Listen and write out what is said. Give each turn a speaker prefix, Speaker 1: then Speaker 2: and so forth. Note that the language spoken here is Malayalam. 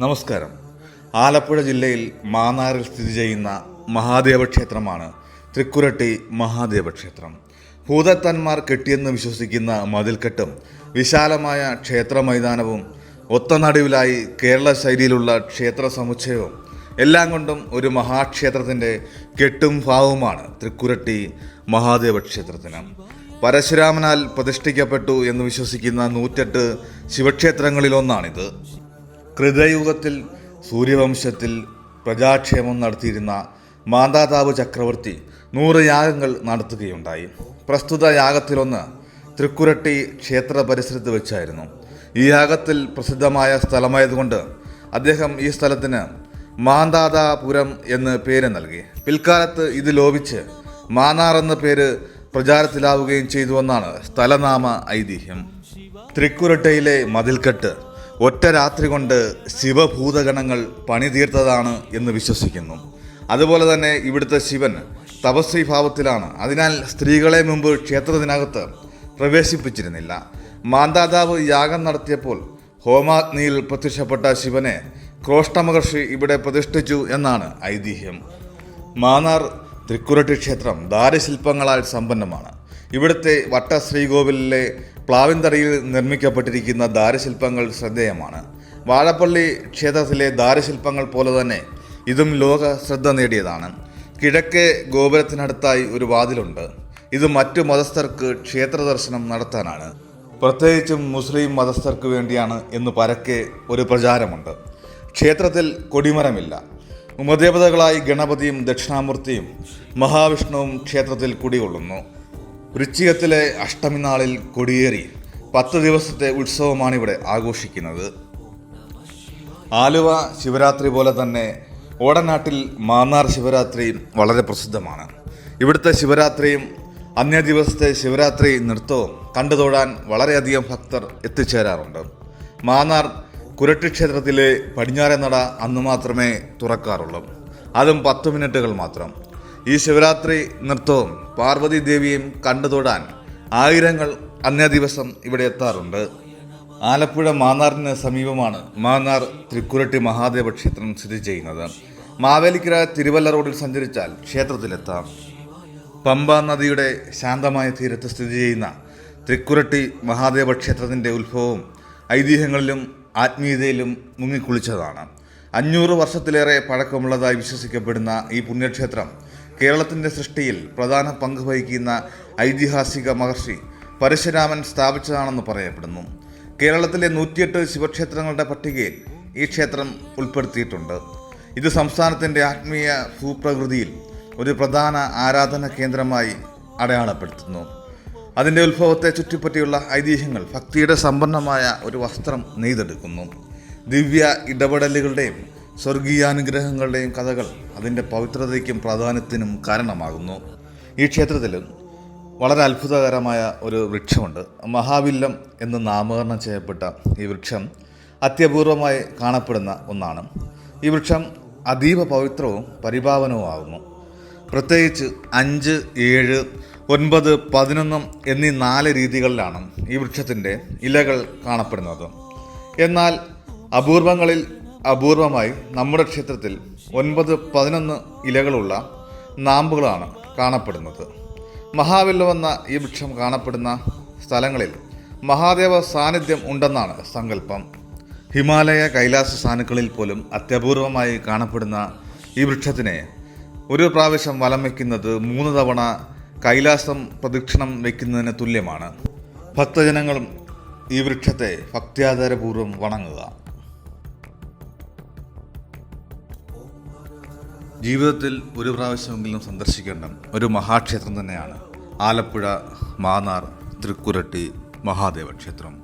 Speaker 1: നമസ്കാരം. ആലപ്പുഴ ജില്ലയിൽ മാന്നാറിൽ സ്ഥിതി ചെയ്യുന്ന മഹാദേവ ക്ഷേത്രമാണ് തൃക്കുരട്ടി മഹാദേവ ക്ഷേത്രം. ഭൂതത്തന്മാർ കെട്ടിയെന്ന് വിശ്വസിക്കുന്ന മതിൽക്കെട്ടും വിശാലമായ ക്ഷേത്ര മൈതാനവും ഒത്തനടുവിലായി കേരള ശൈലിയിലുള്ള ക്ഷേത്ര സമുച്ചയവും എല്ലാം കൊണ്ടും ഒരു മഹാക്ഷേത്രത്തിന്റെ കെട്ടും ഭാവവുമാണ് തൃക്കുരട്ടി മഹാദേവ ക്ഷേത്രത്തിന്. പരശുരാമനാൽ പ്രതിഷ്ഠിക്കപ്പെട്ടു എന്ന് വിശ്വസിക്കുന്ന നൂറ്റെട്ട് ശിവക്ഷേത്രങ്ങളിലൊന്നാണിത്. കൃതയുഗത്തിൽ സൂര്യവംശത്തിൽ പ്രജാക്ഷേമം നടത്തിയിരുന്ന മാതാതാവ് ചക്രവർത്തി നൂറ് യാഗങ്ങൾ നടത്തുകയുണ്ടായി. പ്രസ്തുത യാഗത്തിലൊന്ന് തൃക്കുരട്ടി ക്ഷേത്ര പരിസരത്ത് വെച്ചായിരുന്നു. ഈ യാഗത്തിൽ പ്രസിദ്ധമായ സ്ഥലമായതുകൊണ്ട് അദ്ദേഹം ഈ സ്ഥലത്തിന് മാന്താതാപുരം എന്ന് പേര് നൽകി. പിൽക്കാലത്ത് ഇത് ലോപിച്ച് മാനാർ എന്ന പേര് പ്രചാരത്തിലാവുകയും ചെയ്തുവെന്നാണ് സ്ഥലനാമ ഐതിഹ്യം. തൃക്കുരട്ടയിലെ മതിൽക്കെട്ട് ഒറ്റ രാത്രി കൊണ്ട് ശിവഭൂതഗണങ്ങൾ പണിതീർത്തതാണ് എന്ന് വിശ്വസിക്കുന്നു. അതുപോലെ തന്നെ ഇവിടുത്തെ ശിവൻ തപസ്വി ഭാവത്തിലാണ് അതിനാൽ സ്ത്രീകളെ മുമ്പ് ക്ഷേത്രത്തിനകത്ത് പ്രവേശിപ്പിച്ചിരുന്നില്ല. മാന്താതാവ് യാഗം നടത്തിയപ്പോൾ ഹോമാഗ്നിയിൽ പ്രത്യക്ഷപ്പെട്ട ശിവനെ ക്രോഷ്ടമഹർഷി ഇവിടെ പ്രതിഷ്ഠിച്ചു എന്നാണ് ഐതിഹ്യം. മാന്നാർ തൃക്കുരട്ടി ക്ഷേത്രം ദാരശില്പങ്ങളാൽ സമ്പന്നമാണ്. ഇവിടുത്തെ വട്ട ശ്രീകോവിലിലെ പ്ലാവിൻതറയിൽ നിർമ്മിക്കപ്പെട്ടിരിക്കുന്ന ദാരശില്പങ്ങൾ ശ്രദ്ധേയമാണ്. വാഴപ്പള്ളി ക്ഷേത്രത്തിലെ ദാരശില്പങ്ങൾ പോലെ തന്നെ ഇതും ലോക ശ്രദ്ധ നേടിയതാണ്. കിഴക്കേ ഗോപുരത്തിനടുത്തായി ഒരു വാതിലുണ്ട്. ഇത് മറ്റു മതസ്ഥർക്ക് ക്ഷേത്ര ദർശനം നടത്താനാണ്. പ്രത്യേകിച്ചും മുസ്ലിം മതസ്ഥർക്ക് വേണ്ടിയാണ് എന്ന് പരക്കെ ഒരു പ്രചാരമുണ്ട്. ക്ഷേത്രത്തിൽ കൊടിമരമില്ല. ഉപദേവതകളായി ഗണപതിയും ദക്ഷിണാമൂർത്തിയും മഹാവിഷ്ണുവും ക്ഷേത്രത്തിൽ കുടികൊള്ളുന്നു. വൃശ്ചികത്തിലെ അഷ്ടമി നാളിൽ കൊടിയേറി പത്ത് ദിവസത്തെ ഉത്സവമാണ് ഇവിടെ ആഘോഷിക്കുന്നത്. ആലുവ ശിവരാത്രി പോലെ തന്നെ ഓടനാട്ടിൽ മാന്നാർ ശിവരാത്രി വളരെ പ്രസിദ്ധമാണ്. ഇവിടുത്തെ ശിവരാത്രിയും അന്യ ദിവസത്തെ ശിവരാത്രി നൃത്തവും കണ്ടു തൊഴാൻ വളരെയധികം ഭക്തർ എത്തിച്ചേരാറുണ്ട്. മാന്നാർ കുരട്ടി ക്ഷേത്രത്തിലെ പടിഞ്ഞാറെ നട അന്ന് മാത്രമേ തുറക്കാറുള്ളൂ. അതും പത്ത് മിനിറ്റുകൾ മാത്രം. ഈ ശിവരാത്രി നൃത്തവും പാർവതി ദേവിയും കണ്ടു തൊടാൻ ആയിരങ്ങൾ അന്നേ ദിവസം ഇവിടെ എത്താറുണ്ട്. ആലപ്പുഴ മാന്നാറിന് സമീപമാണ് മാന്നാർ തൃക്കുരട്ടി മഹാദേവ ക്ഷേത്രം സ്ഥിതി ചെയ്യുന്നത്. മാവേലിക്കര തിരുവല്ല റോഡിൽ സഞ്ചരിച്ചാൽ ക്ഷേത്രത്തിലെത്താം. പമ്പ നദിയുടെ ശാന്തമായ തീരത്ത് സ്ഥിതി ചെയ്യുന്ന തൃക്കുരട്ടി മഹാദേവ ക്ഷേത്രത്തിന്റെ ഉത്ഭവവും ഐതിഹ്യങ്ങളിലും ആത്മീയതയിലും മുങ്ങിക്കുളിച്ചതാണ്. അഞ്ഞൂറ് വർഷത്തിലേറെ പഴക്കമുള്ളതായി വിശ്വസിക്കപ്പെടുന്ന ഈ പുണ്യക്ഷേത്രം കേരളത്തിന്റെ സൃഷ്ടിയിൽ പ്രധാന പങ്ക് വഹിക്കുന്ന ഐതിഹാസിക മഹർഷി പരശുരാമൻ സ്ഥാപിച്ചതാണെന്ന് പറയപ്പെടുന്നു. കേരളത്തിലെ നൂറ്റിയെട്ട് ശിവക്ഷേത്രങ്ങളുടെ പട്ടികയിൽ ഈ ക്ഷേത്രം ഉൾപ്പെടുത്തിയിട്ടുണ്ട്. ഇത് സംസ്ഥാനത്തിന്റെ ആത്മീയ ഭൂപ്രകൃതിയിൽ ഒരു പ്രധാന ആരാധന കേന്ദ്രമായി അടയാളപ്പെടുത്തുന്നു. അതിന്റെ ഉത്ഭവത്തെ ചുറ്റിപ്പറ്റിയുള്ള ഐതിഹ്യങ്ങൾ ഭക്തിയുടെ സമ്പന്നമായ ഒരു വസ്ത്രം നെയ്തെടുക്കുന്നു. ദിവ്യ ഇടപെടലുകളുടെയും സ്വർഗീയാനുഗ്രഹങ്ങളുടെയും കഥകൾ അതിന്റെ പവിത്രതയ്ക്കും പ്രാധാന്യത്തിനും കാരണമാകുന്നു. ഈ ക്ഷേത്രത്തിൽ വളരെ അത്ഭുതകരമായ ഒരു വൃക്ഷമുണ്ട്. മഹാവില്ലം എന്ന് നാമകരണം ചെയ്യപ്പെട്ട ഈ വൃക്ഷം അത്യപൂർവമായി കാണപ്പെടുന്ന ഒന്നാണ്. ഈ വൃക്ഷം അതീവ പവിത്രവും പരിപാവനവുമാകുന്നു പ്രത്യേകിച്ച് അഞ്ച് ഏഴ് ഒൻപത് പതിനൊന്നും എന്നീ നാല് രീതികളിലാണ് ഈ വൃക്ഷത്തിന്റെ ഇലകൾ കാണപ്പെടുന്നത്. എന്നാൽ അപൂർവങ്ങളിൽ അപൂർവമായി നമ്മുടെ ക്ഷേത്രത്തിൽ ഒൻപത് പതിനൊന്ന് ഇലകളുള്ള നാമ്പുകളാണ് കാണപ്പെടുന്നത്. മഹാവില്ലുവെന്ന ഈ വൃക്ഷം കാണപ്പെടുന്ന സ്ഥലങ്ങളിൽ മഹാദേവ സാന്നിധ്യം ഉണ്ടെന്നാണ് സങ്കല്പം. ഹിമാലയ കൈലാസ സാനുക്കളിൽ പോലും അത്യപൂർവമായി കാണപ്പെടുന്ന ഈ വൃക്ഷത്തിനെ ഒരു പ്രാവശ്യം വലം വയ്ക്കുന്നത് മൂന്ന് തവണ കൈലാസം പ്രദക്ഷിണം വയ്ക്കുന്നതിന് തുല്യമാണ്. ഭക്തജനങ്ങളും ഈ വൃക്ഷത്തെ ഭക്ത്യാധാരപൂർവം വണങ്ങുക. ജീവിതത്തിൽ ഒരു പ്രാവശ്യമെങ്കിലും സന്ദർശിക്കേണ്ട ഒരു മഹാക്ഷേത്രം തന്നെയാണ് ആലപ്പുഴ മാന്നാർ തൃക്കുരട്ടി മഹാദേവ ക്ഷേത്രം.